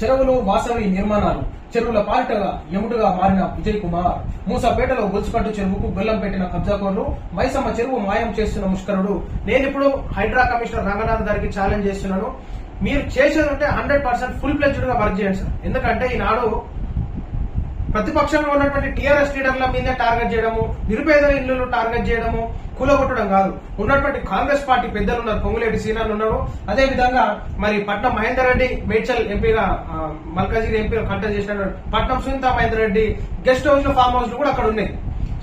చెరువులు వాసవి నిర్మాణాలు. చెరువుల పాలిటగా ఎముడుగా మారిన విజయ్ కుమార్ మూసాపేటలో గొలుసుకట్టు చెరువుకు బెల్లం పెట్టిన కబ్జాకోర్లు. మైసమ్మ చెరువు మాయం చేస్తున్న ముష్కరుడు. నేను ఇప్పుడు హైడ్రా కమిషనర్ రంగనాథ్ గారికి ఛాలెంజ్ చేస్తున్నాను. మీరు చేసేది ఉంటే హండ్రెడ్ పర్సెంట్ ఫుల్ ప్లెజ్డ్గా వర్క్ చేయండి సార్ ఎందుకంటే ఈనాడు ప్రతిపక్షంలో ఉన్నటువంటి టీఆర్ఎస్ లీడర్ల మీద టార్గెట్ చేయడము నిరుపేద ఇళ్ళను టార్గెట్ చేయడము కూలగొట్టడం కాదు. ఉన్నటువంటి కాంగ్రెస్ పార్టీ పెద్దలు ఉన్నారు పొంగులేటి సీనాలు ఉన్నారు అదే విధంగా మరి పట్నం మహేందర్ రెడ్డి మేడ్చల్ ఎంపీగా మల్కాజీ మల్కాజిగిరి ఎంపీగా కంటెస్ట్ చేసిన పట్నం సునీత మహేందర్ రెడ్డి గెస్ట్ హౌస్లో ఫామ్ హౌస్ కూడా అక్కడ ఉన్నాయి.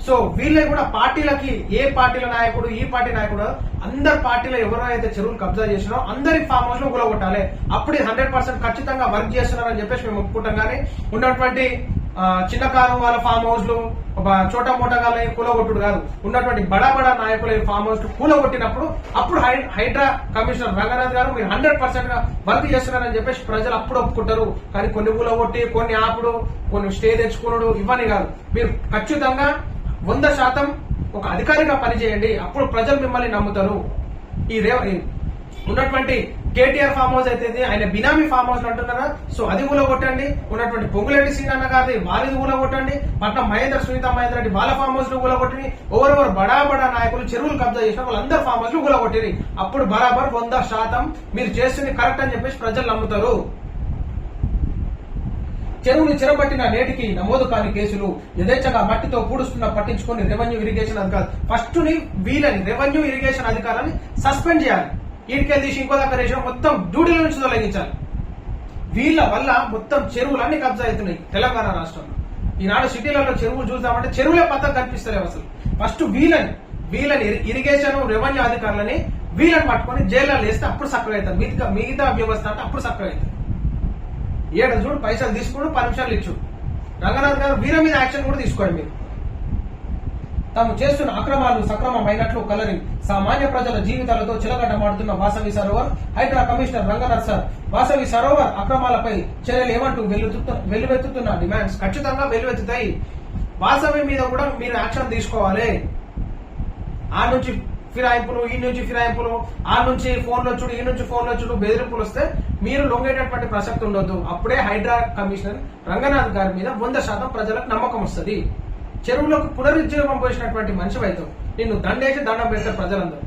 సో వీళ్ళే కూడా పార్టీలకి ఏ పార్టీల నాయకుడు ఈ పార్టీ నాయకుడు అందరి పార్టీలో ఎవరైతే చెరువులు కబ్జా చేసినో అందరి ఫామ్ హౌస్లో కూలగొట్టాలి. అప్పుడు హండ్రెడ్ పర్సెంట్ ఖచ్చితంగా వర్క్ చేస్తున్నారని చెప్పేసి మేము ఒప్పుకుంటాం. కానీ ఉన్నటువంటి చిన్న కారం వాళ్ళ ఫామ్ హౌస్లు చోట చోటా కూలగొట్టుడు కాదు. ఉన్నటువంటి బడా బడా నాయకుల ఫామ్ హౌస్ కూలగొట్టినప్పుడు అప్పుడు హై- హైడ్రా కమిషనర్ రంగనాథ్ గారు మీరు హండ్రెడ్ పర్సెంట్గా వర్క్ చేస్తున్నారని చెప్పేసి ప్రజలు అప్పుడు ఒప్పుకుంటారు. కానీ కొన్ని కూలగొట్టి కొన్ని ఆపుడు కొన్ని స్టే తెచ్చుకున్నాడు ఇవన్నీ కాదు. మీరు ఖచ్చితంగా వంద శాతం ఒక అధికారిగా పనిచేయండి. అప్పుడు ప్రజలు మిమ్మల్ని నమ్ముతారు. ఈ రేవ ఉన్నటువంటి కేటీఆర్ ఫామ్ హౌస్ అయితే ఆయన బినామీ ఫామ్ హౌస్ అంటున్నారా? సో అది కూడా కొట్టండి ఉన్నటువంటి పొంగులేటి సీన్ అన్న కాదు వారిది కూడా కొట్టండి పట్నం మహేంద్ర సునీత మహేంద్ర రెడ్డి వాళ్ళ ఫామ్ హౌస్ కూడా కొట్టిని ఓవర్ బడా బడా నాయకులు చెరువులు కబ్జా చేసిన వాళ్ళందరూ ఫామ్ హౌస్ కూడా కొట్టిరి అప్పుడు బరాబర్ వంద శాతం మీరు చేస్తుంది కరెక్ట్ అని చెప్పేసి ప్రజలు నమ్ముతారు. చెరువులు చెరబట్టిన నేటికి నమోదు కాని కేసులు యథేచ్ఛగా మట్టితో పూడుస్తున్న పట్టించుకొని రెవెన్యూ ఇరిగేషన్ అధికారులు ఫస్ట్ని వీళ్ళని రెవెన్యూ ఇరిగేషన్ అధికారాన్ని సస్పెండ్ చేయాలి. ఈడికెళ్ళి తీసి ఇంకో దాకా రేషన్ మొత్తం డ్యూటీల నుంచి తొలగించాలి. వీళ్ళ వల్ల మొత్తం చెరువులన్నీ కబ్జా అవుతున్నాయి తెలంగాణ రాష్ట్రంలో. ఈనాడు సిటీలలో చెరువులు చూద్దామంటే చెరువులే పద్ధతి కనిపిస్తలేవు అసలు. ఫస్ట్ వీళ్ళని వీళ్ళని ఇరిగేషన్ రెవెన్యూ అధికారులని వీళ్ళని పట్టుకొని జైల్లో వేస్తే అప్పుడు చక్కగా అవుతారు మిగతా మిగతా వ్యవస్థ అంటే అప్పుడు చక్కగా అవుతుంది. ఏడు చూడు పైసలు తీసుకోడు పర్మిషన్లు ఇచ్చు రంగనాథ్ గారు వీర మీద యాక్షన్ కూడా తీసుకోండి మీరు. తాము చేస్తున్న అక్రమాలు సక్రమమైనట్లు కలరింగ్ సామాన్య ప్రజల జీవితాలతో చిలకటమాడుతున్న వాసవి సరోవర్ హైడ్రా కమిషనర్ రంగనాథ్ సార్. వాసవి సరోవర్ అక్రమాలపై చర్యలు ఏమంటూ వెల్లువెత్తుతున్న డిమాండ్స్ ఖచ్చితంగా వెల్లువెత్తుతాయి. వాసవి మీద కూడా మీరు యాక్షన్ తీసుకోవాలి. ఆ నుంచి ఫిరాయింపులు ఈ నుంచి ఫిరాయింపులు ఆ నుంచి ఫోన్లు వచ్చుడు ఈ నుంచి ఫోన్లు వచ్చుడు బెదిరింపులు వస్తే మీరు లొంగేటటువంటి ప్రసక్తి ఉండదు. అప్పుడే హైడ్రా కమిషనర్ రంగనాథ్ గారి మీద వంద శాతం ప్రజలకు నమ్మకం వస్తుంది. చెరువులకు పునరుజ్జీవం పోసినటువంటి మనిషి వైద్యం. నిన్ను దండేసి దండం పెడతారు ప్రజలందరూ.